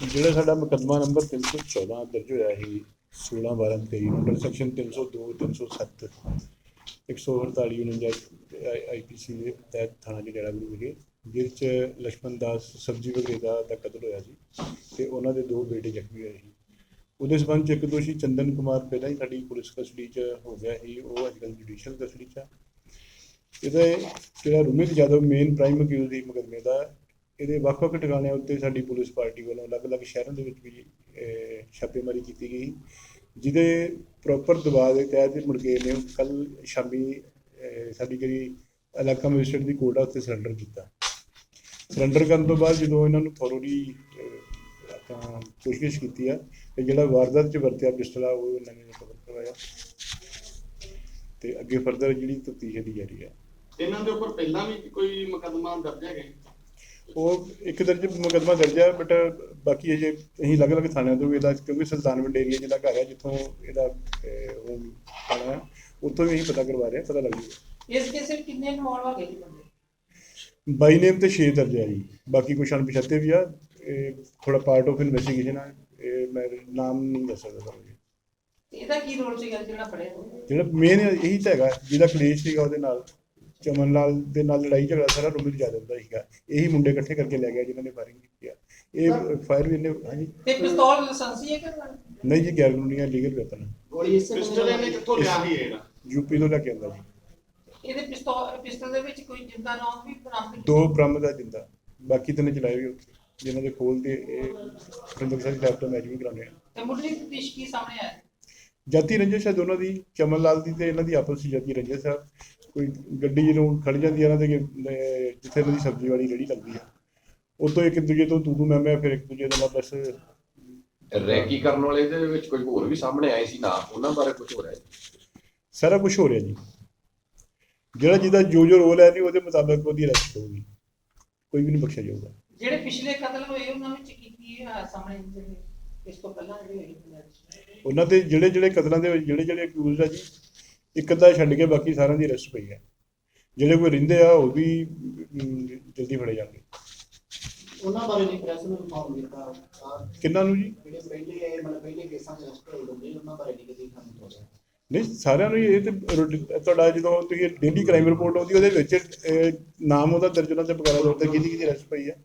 ਜਿਹੜਾ ਸਾਡਾ ਮੁਕੱਦਮਾ ਨੰਬਰ 314 ਦਰਜ ਹੋਇਆ ਸੀ 16 12 23 ਨੰਬਰ ਸੈਕਸ਼ਨ 302 307 148 49 ਆਈਪੀਸੀ ਦੇ ਤਹਿਤ ਥਾਣਾ ਜਿਹੜਾ ਗੁਰੂ ਵਿਖੇ, ਜਿਸ ਚ ਲక్ష్మణ ਦਾਸ ਸਬਜੀ ਵਗਰੇਦਾ ਦਾ ਕਤਲ ਹੋਇਆ ਸੀ ਤੇ ਉਹਨਾਂ ਦੇ ਦੋ ਬੇਟੇ ਜ਼ਖਮੀ ਹੋਏ ਸੀ। ਉਹਦੇ ਸਬੰਧ ਚ ਇੱਕ ਦੋਸ਼ੀ ਚੰਦਨ ਕੁਮਾਰ ਪਹਿਲਾਂ ਹੀ ਸਾਡੀ ਪੁਲਿਸ ਕਸਟਡੀ ਚ ਹੋ ਗਿਆ ਸੀ, ਉਹ ਅੱਜ ਅੱਜਕੱਲ ਜੁਡੀਸ਼ੀਅਲ ਕਸਟਡੀ ਚ ਇਹਦੇ ਜਿਹੜਾ Rumit Jadhav main prime accused ਦੀ ਮੁਕਦਮੇ ਦਾ ਇਹਦੇ ਵੱਖ-ਵੱਖ ਟਿਕਾਣਿਆਂ ਉੱਤੇ ਸਾਡੀ ਪੁਲਿਸ ਪਾਰਟੀ ਵੱਲੋਂ ਅਲੱਗ-ਅਲੱਗ ਸ਼ਹਿਰਾਂ ਦੇ ਵਿੱਚ ਵੀ ਛਾਪੇਮਾਰੀ ਕੀਤੀ ਗਈ। ਜਿਹਦੇ ਪ੍ਰੋਪਰ ਦਬਾਅ ਦੇ ਤਹਿਤ ਮੁੜ ਨੇ ਕੱਲ ਸ਼ਾਮੀ ਸਾਡੀ ਜਿਹੜੀ ਇਲਾਕਾ ਮੈਜਿਸਟਰੇਟ ਦੀ ਕੋਰਟ ਆ, ਉੱਥੇ ਸਰੈਂਡਰ ਕੀਤਾ। ਸਰੈਂਡਰ ਕਰਨ ਤੋਂ ਬਾਅਦ ਜਦੋਂ ਇਹਨਾਂ ਨੂੰ ਥੋੜੀ ਆਪਾਂ ਪੁੱਛਗਿੱਛ ਕੀਤੀ ਆ, ਤੇ ਜਿਹੜਾ ਵਾਰਦਾਤ ਚ ਵਰਤਿਆ ਪਿਸਟਲ ਆ, ਉਹ ਇਹਨਾਂ ਨੇ ਰਿਕਵਰ ਕਰਵਾਇਆ। ਤੇ ਅੱਗੇ ਫਰਦਰ ਜਿਹੜੀ ਤਫਤੀਸ਼ ਦੀ ਜਾਰੀ ਹੈ ਇਹਨਾਂ ਦੇ ਉੱਪਰ ਪਹਿਲਾਂ ਵੀ ਕੋਈ ਮੁਕੱਦਮਾ ਦਰਜ ਹੈਗਾ ਉਹ ਇੱਕ ਦਰਜ ਮੁਕੱਦਮਾ ਦਰਜ ਹੈ ਬਟ ਬਾਕੀ ਅਜੇ ਅਸੀਂ ਅਲੱਗ-ਅਲੱਗ ਥਾਣਿਆਂ ਤੋਂ ਵੀ ਇਹਦਾ ਕਿਉਂਕਿ ਸੁਲਤਾਨਵਿੰਡ ਏਰੀਆ ਜਿਹੜਾ ਘਰ ਹੈ ਜਿੱਥੋਂ ਇਹਦਾ ਉਹ ਥਾਣਾ ਹੈ ਉੱਥੋਂ ਵੀ ਅਸੀਂ ਪਤਾ ਕਰਵਾ ਰਹੇ ਹਾਂ ਪਤਾ ਲੱਗ ਜੂਗਾ। ਇਸ ਕੇਸ ਵਿੱਚ ਕਿੰਨੇ ਇਨਵੋਲਵ ਹੋ ਗਏ ਜੀ ਬੰਦੇ? ਬਾਈ ਨੇਮ ਤੇ 6 ਦਰਜ ਹੈ ਜੀ ਬਾਕੀ ਕੁਛ ਅਣਪਛਾਤੇ ਵੀ ਆ ਇਹ ਥੋੜਾ ਪਾਰਟ ਆਫ ਇਨਵੈਸਟੀਗੇਸ਼ਨ ਹੈ ਇਹ ਮੈਂ ਨਾਮ ਨਹੀਂ ਦੱਸ ਸਕਦਾ ਤੁਹਾਨੂੰ ਇਹਦਾ ਕੀ ਰੋਲ ਸੀਗਾ ਜਿਹੜਾ ਫੜਿਆ? ਜਿਹੜਾ ਮੇਨ ਇਹੀ ਤਾਂ ਹੈਗਾ ਜਿਹਦਾ ਕਲੇਸ਼ ਸੀਗਾ ਉਹਦੇ ਨਾਲ। ਚਮਨ ਲਾਲ ਦੇ ਨਾਲ ਲੜਾਈ ਝਗੜਾ ਸਾਰਾ ਰੁਮਿਤ ਜਾਦਵ ਦਾ ਸੀਗਾ। ਇਹੀ ਮੁੰਡੇ ਇਕੱਠੇ ਕਰਕੇ ਲੈ ਗਿਆ ਜਿਨ੍ਹਾਂ ਨੇ ਫਾਇਰਿੰਗ ਕੀਤੀ ਆ। ਇਹ ਫਾਇਰ ਵੀ ਇਹਨੇ ਹਾਂਜੀ। ਤੇ ਪਿਸਤੌਲ ਲਾਇਸੈਂਸੀ ਹੈ ਕਿ ਨਹੀਂ ਜੀ ਗੈਰ ਕਾਨੂੰਨੀ ਲੀਗਲ ਵੈਪਨ ਗੋਲੀ ਪਿਸਟਲ ਇਹਨੇ ਕਿੱਥੋਂ ਲਿਆ? ਸੀ ਇਹ ਜਿਹੜਾ ਯੂਪੀ ਤੋਂ ਲੈ ਕੇ ਆਉਂਦਾ ਜੀ। ਇਹਦੇ ਪਿਸਤੌਲ ਪਿਸਤਲ ਦੇ ਵਿੱਚ ਕੋਈ ਜਿੰਦਾ ਰੌਂਦ ਵੀ ਬਰਾਮਦ ਦੋ ਬਰਾਮਦ ਆ ਜਿੰਦਾ। ਬਾਕੀ ਤਿੰਨ ਚਲਾਏ ਵੀ ਉੱਥੇ ਜਿਨ੍ਹਾਂ ਦੇ ਖੋਲ ਤੇ ਇਹ ਫਰਿੰਦਰ ਸਿੰਘ ਲੈਪਟਾਪ ਮੈਚ ਵੀ ਕਰਾਉਂਦੇ ਆ। ਤੇ ਮੁੱਢਲੀ ਤਫਤੀਸ਼ ਕੀ ਸਾਹਮਣੇ ਆਇਆ ਜਾਤੀ ਰੰਜਿਸ਼ ਹੈ ਦੋਨਾਂ ਦੀ ਚਮਨ ਲਾਲ ਦੀ ਤੇ ਇਹਨਾਂ ਦੀ ਆਪਸ ਵਿੱਚ ਜਾਤੀ ਰੰਜਿਸ਼ ਆ ਕੋਈ ਗੱਡੀ ਜਦੋਂ ਖੜ ਜਾਂਦੀ ਆ ਇਹਨਾਂ ਦੇ ਜਿੱਥੇ ਇਹਨਾਂ ਦੀ ਸਬਜ਼ੀ ਵਾਲੀ ਰੇਹੜੀ ਲੱਗਦੀ ਆ ਉਤੋਂ ਇੱਕ ਦੂਜੇ ਤੋਂ ਤੂੰ ਤੂੰ ਮੈਂ ਮੈਂ ਫਿਰ ਇੱਕ ਦੂਜੇ ਦਾ ਬਸ ਰੈਕੀ ਕਰਨ ਵਾਲੇ ਦੇ ਵਿੱਚ ਕੋਈ ਹੋਰ ਵੀ ਸਾਹਮਣੇ ਆਏ ਸੀ ਨਾ? ਉਹਨਾਂ ਬਾਰੇ ਕੁਝ ਹੋ ਰਿਹਾ ਹੈ? ਸਾਰਾ ਕੁਝ ਹੋ ਰਿਹਾ ਜੀ। ਜਿਹੜਾ ਜਿਹਦਾ ਜੋ ਜੋ ਰੋਲ ਹੈ ਜੀ ਉਹਦੇ ਮੁਤਾਬਕ ਉਹਦੀ ਅਰੈਸਟ ਹੋਊਗੀ ਕੋਈ ਵੀ ਨਹੀਂ ਬਖਸ਼ਿਆ ਜਾਊਗਾ। ਜਿਹੜੇ ਪਿਛਲੇ ਕਤਲ ਹੋਏ ਉਹਨਾਂ ਵਿੱਚ ਕੀ ਸਾਹਮਣੇ ਜਿਹੜੇ ਇਸ ਤੋਂ ਪਹਿਲਾਂ ਜਿਹੜੇ ਪੰਜਾਬ 'ਚ? ਉਹਨਾਂ ਦੇ ਜਿਹੜੇ ਜਿਹੜੇ ਕਤਲਾਂ ਦੇ ਜਿਹੜੇ ਜਿਹੜੇ ਅਕਿਊਜ਼ਡ ਆ ਜੀ ਇੱਕ ਅੱਧਾ ਛੱਡ ਕੇ ਬਾਕੀ ਸਾਰਿਆਂ ਦੀ ਅਰੈਸਟ ਪਈ ਹੈ। ਜਿਹੜੇ ਕੋਈ ਰਹਿੰਦੇ ਆ ਉਹ ਵੀ ਜਲਦੀ ਫੜੇ ਜਾਣਗੇ। ਉਹਨਾਂ ਬਾਰੇ ਨਹੀਂ ਪ੍ਰੈਸ ਨੂੰ ਇਨਫੋਰਮ ਕੀਤਾ। ਕਿੰਨਾਂ ਨੂੰ ਜੀ? ਜਿਹੜੇ ਪਹਿਲੇ ਮਤਲਬ ਪਹਿਲੇ ਕੇਸਾਂ 'ਚ ਅਰੈਸਟ ਹੋਏ ਬੰਦੇ ਉਹਨਾਂ ਬਾਰੇ ਨਹੀਂ ਕਦੀ ਕੰਮ ਹੋਇਆ ਨਹੀਂ ਸਾਰਿਆਂ ਨੂੰ ਇਹ ਤੇ ਤੁਹਾਡਾ ਜਦੋਂ ਤੁਸੀਂ ਡੇਲੀ ਕ੍ਰਾਈਮ ਰਿਪੋਰਟ ਆਉਂਦੀ ਉਹਦੇ ਵਿੱਚ ਨਾਮ ਉਹਦਾ ਦਰਜ ਉਹਨਾਂ ਤੇ ਤੌਰ ਤੇ ਕਿਹਦੀ ਕਿਹਦੀ ਅਰੈਸਟ ਪਈ ਹੈ